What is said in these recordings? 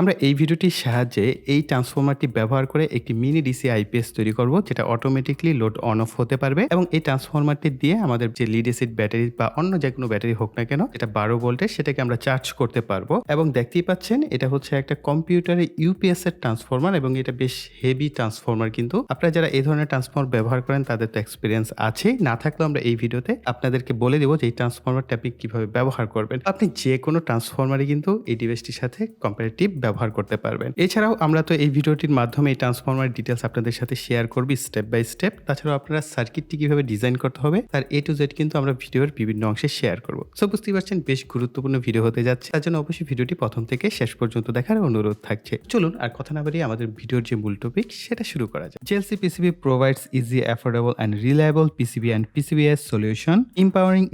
আমরা এই ভিডিওটির সাহায্যে এই ট্রান্সফরমারটি ব্যবহার করে একটি মিনি ডিসি আইপিএস তৈরি করব, যেটা অটোমেটিকলি লোড অন অফ হতে পারবে এবং এই ট্রান্সফরমারটি দিয়ে আমাদের যে লিড এসিড ব্যাটারি বা অন্য যে কোনো ব্যাটারি হোক না কেন, এটা বারো ভোল্টের সেটাকে আমরা চার্জ করতে পারব। এবং দেখতেই পাচ্ছেন, এটা হচ্ছে একটা কম্পিউটারে ইউপিএস এর ট্রান্সফর্মার এবং এটা বেশ হেভি ট্রান্সফর্মার কিন্তু। আপনারা যারা এই ধরনের ট্রান্সফর্মার ব্যবহার করেন, তাদের তো এক্সপিরিয়েন্স আছেই না থাকলেও আমরা এই ভিডিওতে আপনাদেরকে বলে দেবো যে এই ট্রান্সফরমারটা আপনি কীভাবে ব্যবহার করবেন। আপনি যে কোনো ট্রান্সফরমারই কিন্তু এই ডিভাইসটির সাথে কম্পারেটিভ ব্যবহার করতে পারবেন। এছাড়াও আমরা তো এই ভিডিওটির মাধ্যমে এই ট্রান্সফরমার ডিটেলস আপনাদের সাথে শেয়ার করবি স্টেপ বাই স্টেপ তাছাড়াও আপনারা সার্কিটটি কীভাবে ডিজাইন করতে হবে তার এ টু জেড কিন্তু আমরা ভিডিওর বিভিন্ন অংশে শেয়ার করব। সো বুঝতেই পারছেন বেশ গুরুত্বপূর্ণ ভিডিও হতে যাচ্ছে। তার জন্য অবশ্যই ভিডিওটি প্রথম থেকে শেষ পর্যন্ত দেখার অনুরোধ থাকছে। চলুন আর কথা না বাড়িয়ে আমাদের ভিডিওর যে মূল টপিক সেটা শুরু করা যায় JLC PCB provides easy, affordable, and reliable PCB and solution solution, empowering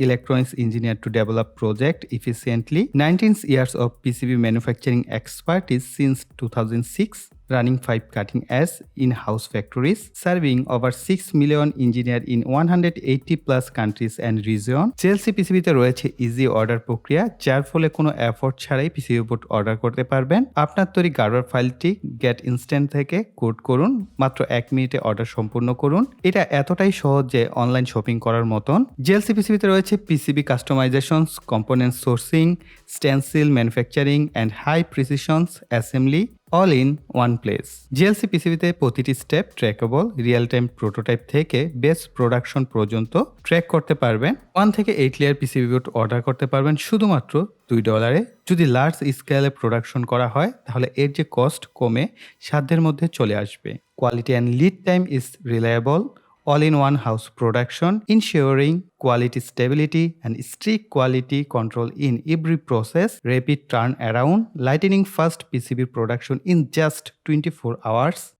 engineer to develop project project efficiently. 19 of PCB PCB manufacturing expertise since 2006 running five cutting edge in-house factories, serving over 6 million engineer in 180 plus countries and region. JLC পিসিবিতে রয়েছে easy order প্রক্রিয়া, যার ফলে কোনো effort ছাড়াই PCB board order করতে পারবেন। আপনার তৈরি গার্ডার ফাইলটি গেট ইনস্ট্যান্ট থেকে কোড করুন, মাত্র এক মিনিটে অর্ডার সম্পূর্ণ করুন। এটা এতটাই সহজ যে অনলাইন শপিং করার মতন। জেএলসি পিসিবিতে রয়েছে PCB customisations component sourcing stencil manufacturing and high precisions assembly all in one place GLC পিসিবিতে প্রতিটি step trackable real time prototype থেকে বেস্ট প্রোডাকশন পর্যন্ত ট্র্যাক করতে পারবেন। ওয়ান থেকে eight layer PCB board order করতে পারবেন। শুধুমাত্র দুই ডলারে যদি লার্জ স্কেলে প্রোডাকশন করা হয়, তাহলে এর যে কস্ট কমে, সাধ্যের মধ্যে চলে আসবে। Quality and lead time is reliable all-in-one house production, ensuring quality stability and strict quality control in every process, rapid turnaround, lightning fast PCB production in just 24 hours.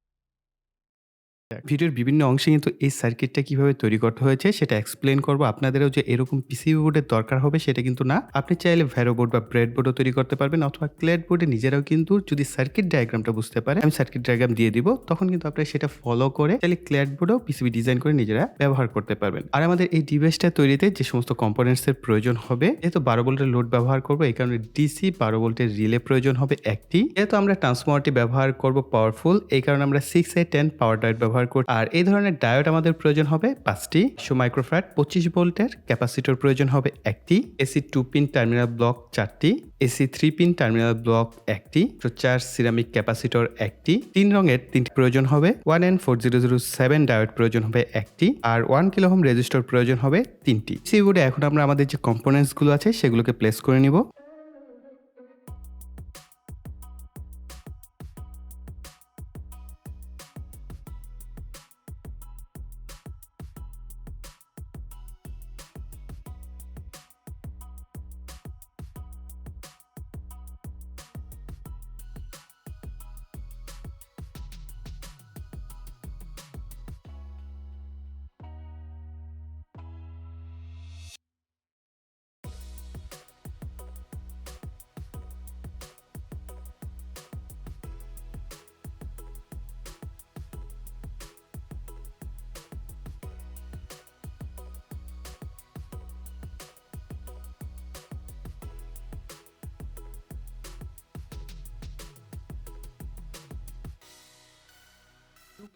ভিডিওর বিভিন্ন অংশে কিন্তু এই সার্কিটটা কীভাবে তৈরি করতে হয়েছে সেটা এক্সপ্লেন করব। আপনাদেরও যে এরকম পিসিবি বোর্ডের দরকার হবে সেটা কিন্তু না। আপনি চাইলে ভ্যারো বোর্ড বা ব্রেড বোর্ডও তৈরি করতে পারবেন অথবা ক্লেড বোর্ডে নিজেরাও কিন্তু যদি সার্কিট ডায়াগ্রামটা বুঝতে পারে, আমি সার্কিট ডায়াগ্রাম দিয়ে দিব। তখন কিন্তু আপনারা সেটা ফলো করে চাইলে ক্লেড বোর্ডও পিসিবি ডিজাইন করে নিজেরা ব্যবহার করতে পারবেন। আর আমাদের এই ডিভাইসটা তৈরিতে যে সমস্ত কম্পোনেন্টস এর প্রয়োজন হবে, যেহেতু বারো ভোল্টের লোড ব্যবহার করব, এই কারণে ডিসি বারো ভোল্টের রিলে প্রয়োজন হবে একটি। যেহেতু আমরা ট্রান্সফর্মারটি ব্যবহার করব পাওয়ারফুল এই কারণে আমরা six A ten power diode ব্যবহার করি আর এই ধরনের ডায়োড আমাদের প্রয়োজন হবে পাঁচটি। শো মাইক্রোফ্যাট পঁচিশ ভোল্টের ক্যাপাসিটর প্রয়োজন হবে একটি। AC two pin terminal block চারটি। AC three pin terminal block একটি। চার সিরামিক ক্যাপাসিটর একটি। তিন রঙের তিনটি প্রয়োজন হবে। One N four zero zero seven diode প্রয়োজন হবে একটি। আর ওয়ান কিলো হোম রেজিস্টর প্রয়োজন হবে তিনটি। সেই বোর্ডে এখন আমরা আমাদের যে কম্পোনেন্টসগুলো আছে সেগুলোকে প্লেস করে নিব।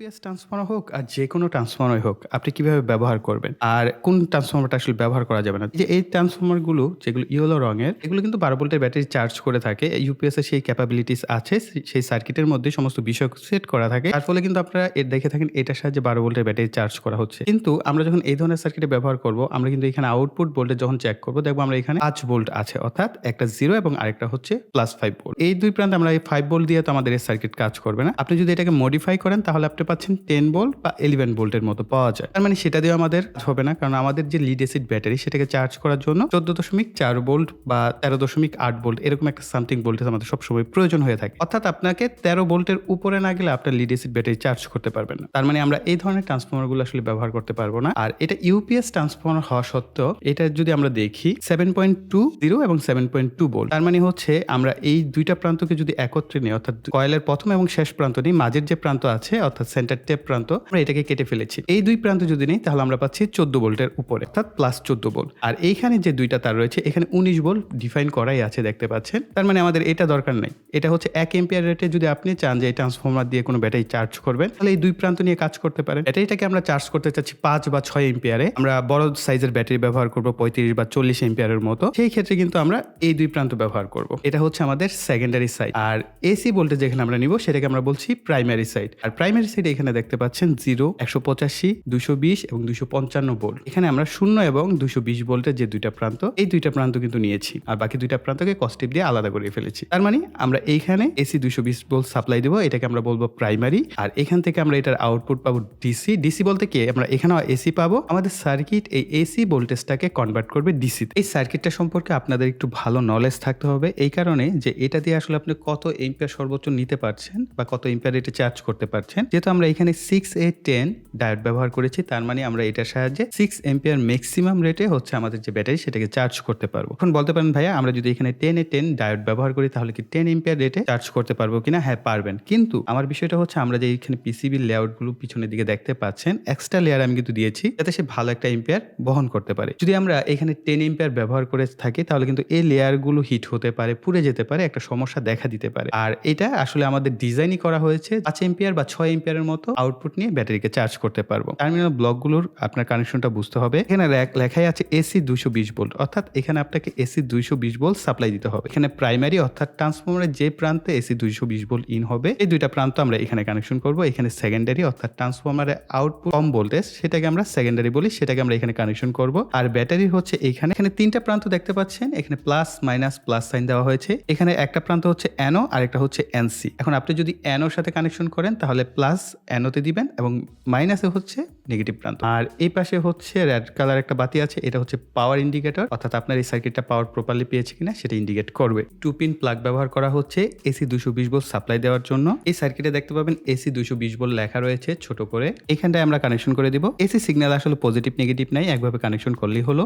ইউপিএস ট্রান্সফর্মার হোক আর যে কোনো ট্রান্সফর্মার হোক, আপনি কীভাবে ব্যবহার করবেন? আর কোন ট্রান্সফর্মারটা আসলে ব্যবহার করা যাবে না? যে এই ট্রান্সফর্মারগুলো যেগুলো ইয়েলো রঙের, এগুলো কিন্তু বারো ভোল্টের ব্যাটারি চার্জ করে থাকে। ইউপিএস এর সেই ক্যাপাবিলিটিস আছে সেই সার্কিটের মধ্যে সমস্ত বিষয় সেট করা থাকে। তার ফলে কিন্তু আপনারা এর দেখে থাকেন এটার সাহায্যে বারো ভোল্টের ব্যাটারি চার্জ করা হচ্ছে। কিন্তু আমরা যখন এই ধরনের সার্কিটে ব্যবহার করব, আমরা কিন্তু এখানে আউটপুট ভোল্টেজ যখন চেক করব, দেখব আমরা এখানে পাঁচ ভোল্ট আছে। অর্থাৎ একটা জিরো এবং আরেকটা হচ্ছে প্লাস ফাইভ ভোল্ট এই দুই প্রান্তে আমরা এই ফাইভ ভোল্ট দিয়ে তো আমাদের এই সার্কিট কাজ করবে না। আপনি যদি এটাকে মডিফাই করেন, তাহলে আপনি পাচ্ছেন টেন বোল্ট বা ইলেভেন ভোল্টের মতো পাওয়া যায়। তার মানে সেটা দিয়ে আমাদের হবে না, কারণ আমাদের যে লিড এসিড ব্যাটারি সেটাকে চার্জ করার জন্য চোদ্দ দশমিক চার বোল্ট বা তেরো দশমিক আট বোল্ট এরকম একটা সামথিং ভোল্টেজ আমাদের সবসময় প্রয়োজন হয়ে থাকে। অর্থাৎ আপনাকে তেরো বোল্টের উপরে না গেলে আপনার লিড এসিড ব্যাটারি চার্জ করতে পারবেন না। তার মানে আমরা এই ধরনের ট্রান্সফর্মারগুলো আসলে ব্যবহার করতে পারব না। আর এটা ইউপিএস ট্রান্সফর্মার হওয়া সত্ত্বেও এটা যদি আমরা দেখি সেভেন পয়েন্ট টু জিরো এবং সেভেন পয়েন্ট টু বোল্ট তার মানে হচ্ছে আমরা এই দুইটা প্রান্তকে যদি একত্রে নিই, অর্থাৎ কয়েলের প্রথম এবং শেষ প্রান্ত নিই, মাঝের যে প্রান্ত আছে, অর্থাৎ সেন্টার টেপ প্রান্ত, আমরা এটাকে কেটে ফেলেছি। এই দুই প্রান্ত যদি নেই, তাহলে আমরা পাচ্ছি চোদ্দ ভোল্টের উপরে, অর্থাৎ প্লাস চোদ্দ ভোল্ট। আর এইখানে যে দুইটা তার রয়েছে, এখানে উনিশ ভোল্ট ডিফাইন করাই আছে, দেখতে পাচ্ছেন। তার মানে আমাদের এটা দরকার নেই। এটা হচ্ছে এক এম্পিয়ার রেটে যদি আপনি চান যে এই ট্রান্সফর্মার দিয়ে কোনো ব্যাটারি চার্জ করবেন, তাহলে এই দুই প্রান্ত নিয়ে কাজ করতে পারেন। ব্যাটারিটাকে আমরা চার্জ করতে চাচ্ছি পাঁচ বা ছয় এম্পিয়ারে আমরা বড় সাইজের ব্যাটারি ব্যবহার করব পঁয়ত্রিশ বা চল্লিশ এম্পিয়ারের মতো। সেই ক্ষেত্রে কিন্তু আমরা এই দুই প্রান্ত ব্যবহার করব। এটা হচ্ছে আমাদের সেকেন্ডারি সাইড আর এসি ভোল্টেজ যেখানে আমরা নিব, সেটাকে আমরা বলছি প্রাইমারি সাইড আর প্রাইমারি সাইড এখানে দেখতে পাচ্ছেন জিরো, একশো পঁচাশি, দুশো বিশ এবং দুশো পঞ্চান্ন ভোল্ট এখানে আমরা শূন্য এবং দুশো বিশ ভোল্টের যে দুইটা প্রান্ত, এই দুইটা প্রান্ত কিন্তু নিয়েছি। আর বাকি দুইটা প্রান্তকে কস্টিভ দিয়ে আলাদা করে ফেলেছি। তার মানে আমরা এইখানে এসি দুশো বিশ ভোল্ট সাপ্লাই দেবো, এটাকে আমরা বলব প্রাইমারি আর এখান থেকে আমরা এটার আউটপুট পাবো ডিসি ডিসি বলতে কি? আমরা এখানেও এসি পাবো। আমাদের সার্কিট এই এসি ভোল্টেজটাকে কনভার্ট করবে ডিসি এই সার্কিটটা সম্পর্কে আপনাদের একটু ভালো নলেজ থাকতে হবে। এই কারণে যে এটা দিয়ে আসলে আপনি কত এম্পিয়ার সর্বোচ্চ নিতে পারছেন বা কত এম্পিয়ার এটা চার্জ করতে পারছেন, যেহেতু আমরা এখানে সিক্স এ টেন ডায়োড ব্যবহার করেছি, তার মানে আমরা এটার সাহায্যে সিক্স এম্পিয়ার ম্যাক্সিমাম রেটে হচ্ছে আমাদের যে ব্যাটারি সেটাকে চার্জ করতে পারব। এখন বলতে পারেন ভাইয়া, আমরা যদি এখানে টেন এ টেন ডায়োড ব্যবহার করি, তাহলে কি টেন এম্পিয়ার রেটে চার্জ করতে পারব কিনা? হ্যাঁ পারবেন। কিন্তু আমার বিষয়টা হচ্ছে, আমরা যে এখানে পিসিবি লেআউটগুলো পিছনের দিকে দেখতে পাচ্ছেন এক্সট্রা লেয়ার আমি কিন্তু দিয়েছি, যাতে সে ভালো একটা এম্পিয়ার বহন করতে পারে। যদি আমরা এখানে টেন এম্পিয়ার ব্যবহার করে থাকি, তাহলে কিন্তু এই লেয়ারগুলো হিট হতে পারে, পুড়ে যেতে পারে, একটা সমস্যা দেখা দিতে পারে। আর এটা আসলে আমাদের ডিজাইনই করা হয়েছে, পাঁচ এম্পিয়ার বা ছয় এম্পিয়ারের মতো আউটপুট নিয়ে ব্যাটারিকে চার্জ করতে পারব। টার্মিনাল ব্লকগুলোর আপনার কানেকশনটা বুঝতে হবে। এখানে লেখাই আছে এসি দুইশো বিশ ভোল্ট অর্থাৎ এখানে আপনাকে এসি দুইশো বিশ ভোল্ট সাপ্লাই দিতে হবে। এখানে প্রাইমারি অর্থাৎ ট্রান্সফর্মারের যে প্রান্তে এসি দুইশো বিশ ভোল্ট ইন হবে, এই দুইটা প্রান্ত আমরা এখানে কানেকশন করব। এখানে সেকেন্ডারি অর্থাৎ ট্রান্সফর্মারের আউটপুট কম ভোল্টেজ সেটাকে আমরা সেকেন্ডারি বলি, সেটাকে আমরা এখানে কানেকশন করব। আর ব্যাটারি হচ্ছে এখানে। এখানে তিনটা প্রান্ত দেখতে পাচ্ছেন, এখানে প্লাস মাইনাস প্লাস সাইন দেওয়া হয়েছে। এখানে একটা প্রান্ত হচ্ছে অ্যানো আর একটা হচ্ছে এনসি এখন আপনি যদি অ্যানোর সাথে কানেকশন করেন, তাহলে প্লাস অ্যানোতে দিবেন এবং মাইনাসে হচ্ছে নেগেটিভ প্রান্ত। আর এই পাশে হচ্ছে রেড কালার একটা বাতি আছে, এটা হচ্ছে পাওয়ার ইন্ডিকেটর অর্থাৎ আপনার এই সার্কিটটা পাওয়ার প্রপারলি পেয়েছে কিনা সেটা ইন্ডিকেট করবে। টু পিন প্লাগ ব্যবহার করা হচ্ছে এসি দুশো বিশ ভোল্ট সাপ্লাই দেওয়ার জন্য। এই সার্কিটে দেখতে পাবেন এসি দুশো বিশ ভোল্ট লেখা রয়েছে ছোট করে। এখানটায় আমরা কানেকশন করে দিব। এসি সিগন্যাল আসলে পজিটিভ নেগেটিভ নাই, একভাবে কানেকশন করলেই হলো।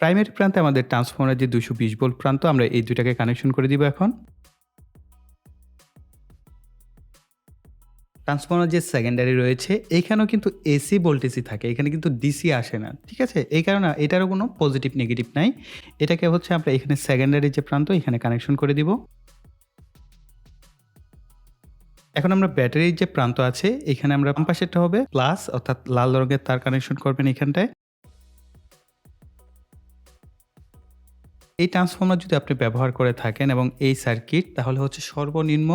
প্রাইমারি প্রান্তে আমাদের ট্রান্সফর্মারের যে দুশো বিশ ভোল্ট প্রান্ত, আমরা এই দুইটাকে কানেকশন করে দিব এখন। ট্রান্সফর্মার যে সেকেন্ডারি রয়েছে এখানেও কিন্তু এসি ভোল্টেজই থাকে, এখানে কিন্তু ডিসি আসে না, ঠিক আছে? এই কারণে এটারও কোনো পজিটিভ নেগেটিভ নাই। এটাকে হচ্ছে আমরা এখানে সেকেন্ডারি যে প্রান্ত, এখানে কানেকশন করে দিব। এখন আমরা ব্যাটারির যে প্রান্ত আছে, এখানে আমরা পাশেরটা হবে প্লাস অর্থাৎ লাল রঙের তার কানেকশন করবেন এখানটায়। এই ট্রান্সফর্মার যদি আপনি ব্যবহার করে থাকেন এবং এই সার্কিট তাহলে হচ্ছে সর্বনিম্ন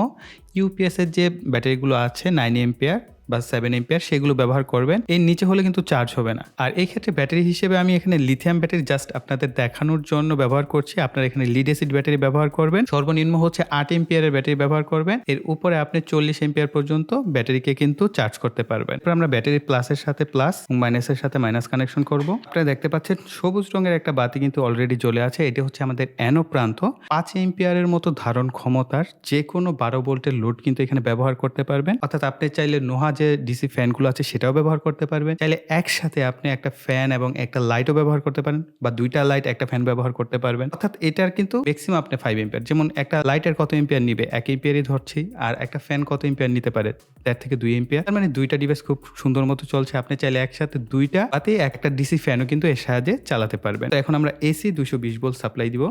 ইউপিএসের যে ব্যাটারিগুলো আছে নাইন এম্পিয়ার বা সেভেন এম্পিয়ার সেগুলো ব্যবহার করবেন। এর নিচে হলে কিন্তু চার্জ হবে না। আর এই ক্ষেত্রে ব্যাটারি হিসেবে আমি এখানে লিথিয়াম ব্যাটারি জাস্ট আপনাদের দেখানোর জন্য ব্যবহার করছি। আপনারা এখানে লিড অ্যাসিড ব্যাটারি ব্যবহার করবেন। সর্বনিম্ন হচ্ছে আট এম্পিয়ারের ব্যাটারি ব্যবহার করবেন। এর উপরে আপনি চল্লিশ এম্পিয়ার পর্যন্ত ব্যাটারিকে কিন্তু চার্জ করতে পারবেন। এরপর আমরা ব্যাটারি প্লাসের সাথে প্লাস মাইনাসের সাথে মাইনাস কানেকশন করব। আপনারা দেখতে পাচ্ছেন সবুজ রঙের একটা বাতি কিন্তু অলরেডি জ্বলে আছে। এটি হচ্ছে আমাদের অ্যানো প্রান্ত। পাঁচ এম্পিয়ারের মতো ধারণ ক্ষমতার যে কোনো বারো ভোল্টের লোড কিন্তু এখানে ব্যবহার করতে পারবেন। অর্থাৎ আপনি চাইলে নোহা যে ডিসি ফ্যানগুলো আছে সেটাও ব্যবহার করতে পারবেন। চাইলে একসাথে আপনি একটা ফ্যান এবং একটা লাইটও ব্যবহার করতে পারেন বা দুইটা লাইট একটা ফ্যান ব্যবহার করতে পারবেন। অর্থাৎ এটার কিন্তু ম্যাক্সিমাম আপনি ফাইভ এম্পিয়ার যেমন একটা লাইটের কত এম্পিয়ার নিবে? এক এম্পিয়ারই ধরছি আর একটা ফ্যান কত এম্পিয়ার নিতে পারে? তার থেকে দুই এম্পিয়ার মানে দুইটা ডিভাইস খুব সুন্দর মতো চলছে। আপনি চাইলে একসাথে দুইটা বাতে একটা ডিসি ফ্যানও কিন্তু এর সাহায্যে চালাতে পারবেন। তো এখন আমরা এসি দুশো বিশ ভোল্ট সাপ্লাই দিব।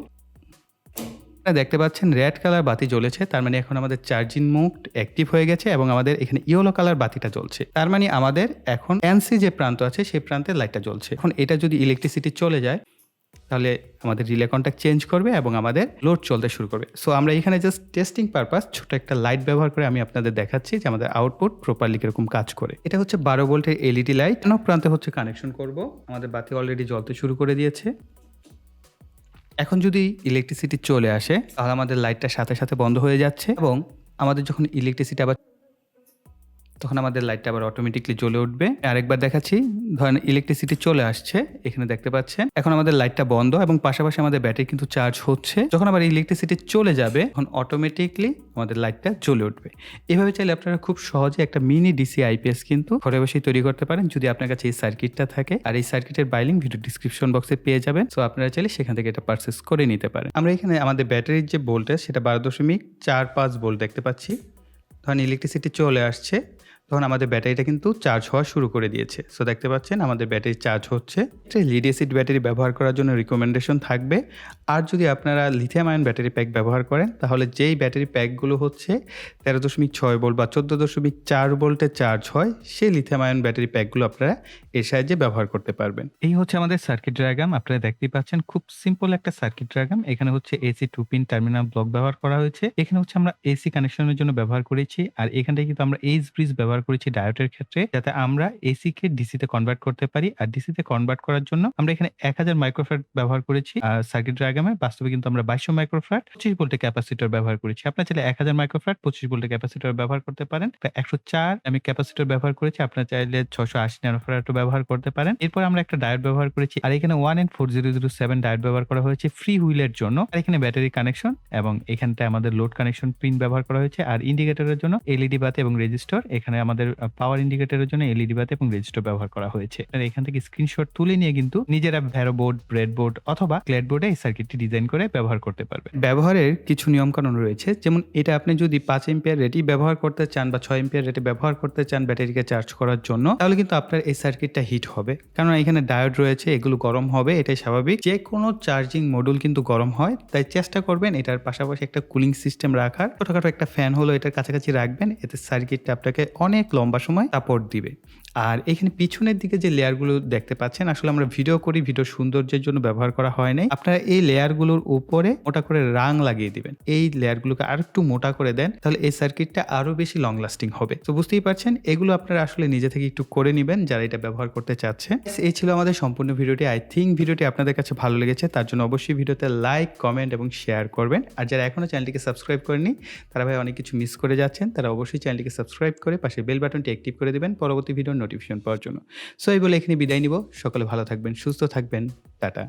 দেখতে পাচ্ছেন রেড কালার বাতি জ্বলেছে, তার মানে এখন আমাদের চার্জিং মুড অ্যাক্টিভ হয়ে গেছে এবং আমাদের এখানে ইয়েলো কালার বাতিটা জ্বলছে। তার মানে আমাদের এখন এনসি যে প্রান্ত আছে, সেই প্রান্তে লাইটটা জ্বলছে। এখন এটা যদি ইলেকট্রিসিটি চলে যায়, তাহলে আমাদের রিলে কন্ট্যাক্ট চেঞ্জ করবে এবং আমাদের লোড চলতে শুরু করবে। সো আমরা এখানে জাস্ট টেস্টিং পারপাস ছোট একটা লাইট ব্যবহার করে আমি আপনাদের দেখাচ্ছি যে আমাদের আউটপুট প্রপারলি কীরকম কাজ করে। এটা হচ্ছে বারো ভোল্টের এলইডি লাইট অন্য প্রান্তে হচ্ছে কানেকশন করব। আমাদের বাতি অলরেডি জ্বলতে শুরু করে দিয়েছে। এখন যদি ইলেকট্রিসিটি চলে আসে, তাহলে আমাদের লাইটটা সাথে সাথে বন্ধ হয়ে যাচ্ছে এবং আমাদের যখন ইলেকট্রিসিটি আবার তখন আমাদের লাইটটা আবার অটোমেটিকলি জ্বলে উঠবে। আরেকবার দেখাচ্ছি, ধরেন ইলেকট্রিসিটি চলে আসছে, এখানে দেখতে পাচ্ছেন। এখন আমাদের লাইটটা বন্ধ এবং পাশাপাশি আমাদের ব্যাটারি কিন্তু চার্জ হচ্ছে। যখন আবার ইলেকট্রিসিটি চলে যাবে, তখন অটোমেটিকলি আমাদের লাইটটা জ্বলে উঠবে। এভাবে চাইলে আপনারা খুব সহজে একটা মিনি ডিসি আইপিএস কিন্তু ঘরে বসেই তৈরি করতে পারেন। যদি আপনার কাছে এই সার্কিটটা থাকে, আর এই সার্কিটের বাইলিং ভিডিও ডিসক্রিপশন বক্সে পেয়ে যাবেন। সো আপনারা চাইলে সেখান থেকে এটা পারচেস করে নিতে পারেন। আমরা এখানে আমাদের ব্যাটারির যে ভোল্টেজ সেটা বারো দশমিক চার পাঁচ ভোল্ট দেখতে পাচ্ছি। ধরেন ইলেকট্রিসিটি চলে আসছে। তখন আমাদের ব্যাটারিটা কিন্তু চার্জ হওয়া শুরু করে দিয়েছে। সো দেখতে পাচ্ছেন, আমাদের ব্যাটারি চার্জ হচ্ছে। লিড অ্যাসিড ব্যাটারি ব্যবহার করার জন্য রিকমেন্ডেশন থাকবে। আর যদি আপনারা লিথিয়াম আয়ন ব্যাটারি প্যাক ব্যবহার করেন, তাহলে যেই ব্যাটারি প্যাকগুলো হচ্ছে তেরো দশমিক ছয় বোল্ট বা চোদ্দ দশমিক চার বোল্টে চার্জ হয়, সেই লিথিয়াম আয়ন ব্যাটারি প্যাকগুলো আপনারা এর সাহায্যে ব্যবহার করতে পারবেন। এই হচ্ছে আমাদের সার্কিট ডায়াগ্রাম আপনারা দেখতেই পাচ্ছেন, খুব সিম্পল একটা সার্কিট ডায়াগ্রাম এখানে হচ্ছে AC two pin terminal block ব্যবহার করা হয়েছে। এখানে হচ্ছে আমরা এসি কানেকশনের জন্য ব্যবহার করেছি। আর এখানটায় কিন্তু আমরা এইচ ব্রিজ ব্যবহার করেছি ডায়োটের ক্ষেত্রে, যাতে আমরা এসি কে ডিসি তে কনভার্ট করতে পারি। আর ডিসি তে কনভার্ট করার জন্য আমরা এখানে এক হাজার মাইক্রোফ্যাট ব্যবহার করেছি। আর সার্কিট ডায়াগ্রামে বাস্তবে কিন্তু আমরা বাইশশো মাইক্রোফ্যাট পঁচিশ ভোল্টের ক্যাপাসিটর ব্যবহার করেছি। আপনার চাইলে এক হাজার মাইক্রোফ্যাট পঁচিশ ভোল্টের ক্যাপাসিটর ব্যবহার করতে পারেন। একশো চার আমি ক্যাপাসিটর ব্যবহার করেছি, আপনার চাইলে ছশো আশি ন্যানোফ্যারাটও ব্যবহার করতে পারেন। এরপর আমরা একটা ডায়োড ব্যবহার করেছি। আর এখানে one N four zero zero seven diode ব্যবহার করা হয়েছে ফ্রি হুইলের জন্য। আর এখানে ব্যাটারি কানেকশন এবং এখানটায় আমাদের লোড কানেকশন পিন ব্যবহার করা হয়েছে। আর ইন্ডিকেটরের জন্য এলইডি বাতি এবং রেজিস্টার এখানে আমাদের পাওয়ার ইন্ডিকেটরের জন্য এলইডি বাতি এবং রেজিস্টার ব্যবহার করা হয়েছে। আর এখান থেকে স্ক্রিনশট তুলে নিয়ে কিন্তু নিজেরা ভ্যারো বোর্ড ব্রেড বোর্ড অথবা ক্লেড বোর্ডে এই সার্কিটটি ডিজাইন করে ব্যবহার করতে পারবে। ব্যবহারের কিছু নিয়মকানুন রয়েছে। যেমন এটা আপনি যদি পাঁচ এম্পিয়ার রেটি ব্যবহার করতে চান বা ছয় এম্পিয়ার রেটে ব্যবহার করতে চান ব্যাটারিকে চার্জ করার জন্য, তাহলে কিন্তু আপনার এই সার্কিটটা হিট হবে। কারণ এখানে ডায়োড রয়েছে, এগুলো গরম হবে, এটাই স্বাভাবিক। যে কোনো চার্জিং মডিউল কিন্তু গরম হয়, তাই চেষ্টা করবেন এটার পাশাপাশি একটা কুলিং সিস্টেম রাখার। ছোটখাটো একটা ফ্যান হলো এটার কাছাকাছি রাখবেন, এতে সার্কিটটা আপনাকে অনেক লম্বা সময় সাপোর্ট দিবে। আর এখানে পিছনের দিকে যে লেয়ারগুলো দেখতে পাচ্ছেন, আসলে আমরা ভিডিও করি ভিডিও সৌন্দর্যের জন্য ব্যবহার করা হয় নাই। আপনারা এই লেয়ারগুলোর উপরে মোটা করে রাং লাগিয়ে দিবেন। এই লেয়ারগুলোকে আর একটু মোটা করে দেন, তাহলে এই সার্কিটটা আরও বেশি লং লাস্টিং হবে। তো বুঝতেই পারছেন, এগুলো আপনারা আসলে নিজে থেকে একটু করে নেবেন যারা এটা ব্যবহার করতে চাচ্ছেন। এই ছিল আমাদের সম্পূর্ণ ভিডিওটি। আই থিঙ্ক ভিডিওটি আপনাদের কাছে ভালো লেগেছে, তার জন্য অবশ্যই ভিডিওতে লাইক কমেন্ট এবং শেয়ার করবেন। আর যারা এখনও চ্যানেলটিকে সাবস্ক্রাইব করেনি তারা ভাই অনেক কিছু মিস করে যাচ্ছেন, তারা অবশ্যই চ্যানেলটিকে সাবস্ক্রাইব করে পাশে বেল বাটনটি অ্যাক্টিভ করে দেবেন। পরবর্তী ভিডিওর নোটিফিকেশন পাওয়ার জন্য। সো এই বলে এখানে বিদায় নিব। সকলে ভালো থাকবেন, সুস্থ থাকবেন। টাটা।